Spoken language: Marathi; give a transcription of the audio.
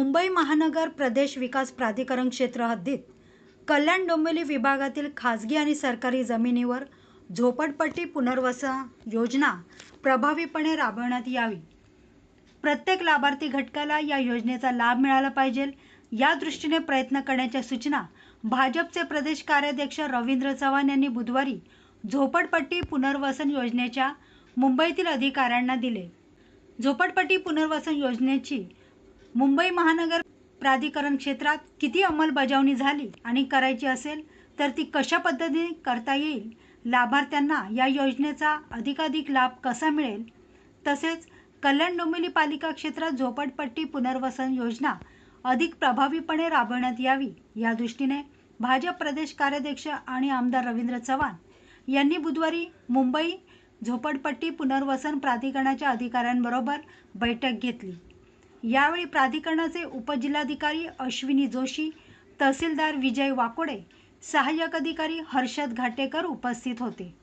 मुंबई महानगर प्रदेश विकास प्राधिकरण क्षेत्र हद्दीत कल्याण डोंबिवली विभागातील खाजगी आणि सरकारी जमिनीवर झोपडपट्टी पुनर्वसन योजना प्रभावीपणे राबवण्यात यावी. प्रत्येक लाभार्थी घटकाला या योजनेचा लाभ मिळाला पाहिजे. या दृष्टीने प्रयत्न करण्याच्या सूचना भाजपचे प्रदेश कार्याध्यक्ष रवींद्र चव्हाण यांनी बुधवारी झोपडपट्टी पुनर्वसन योजनेच्या मुंबईतील अधिकाऱ्यांना दिले. झोपडपट्टी पुनर्वसन योजनेची मुंबई महानगर प्राधिकरण क्षेत्रात किती अंमलबजावणी झाली आणि करायची असेल तर ती कशा पद्धतीने करता येईल? लाभार्थ्यांना या योजनेचा अधिकाधिक लाभ कसा मिळेल? तसेच कल्याण डोंबिवली पालिका क्षेत्रात झोपडपट्टी पुनर्वसन योजना अधिक प्रभावीपणे राबवण्यात यावी या दृष्टीने भाजप प्रदेश कार्याध्यक्ष आणि आमदार रवींद्र चव्हाण यांनी बुधवारी मुंबई झोपडपट्टी पुनर्वसन प्राधिकरणाच्या अधिकाऱ्यांबरोबर बैठक घेतली. यावेळी प्राधिकरणाचे उपजिल्हाधिकारी अश्विनी जोशी तहसीलदार विजय वाकोडे सहाय्यक अधिकारी हर्षद घाटेकर उपस्थित होते.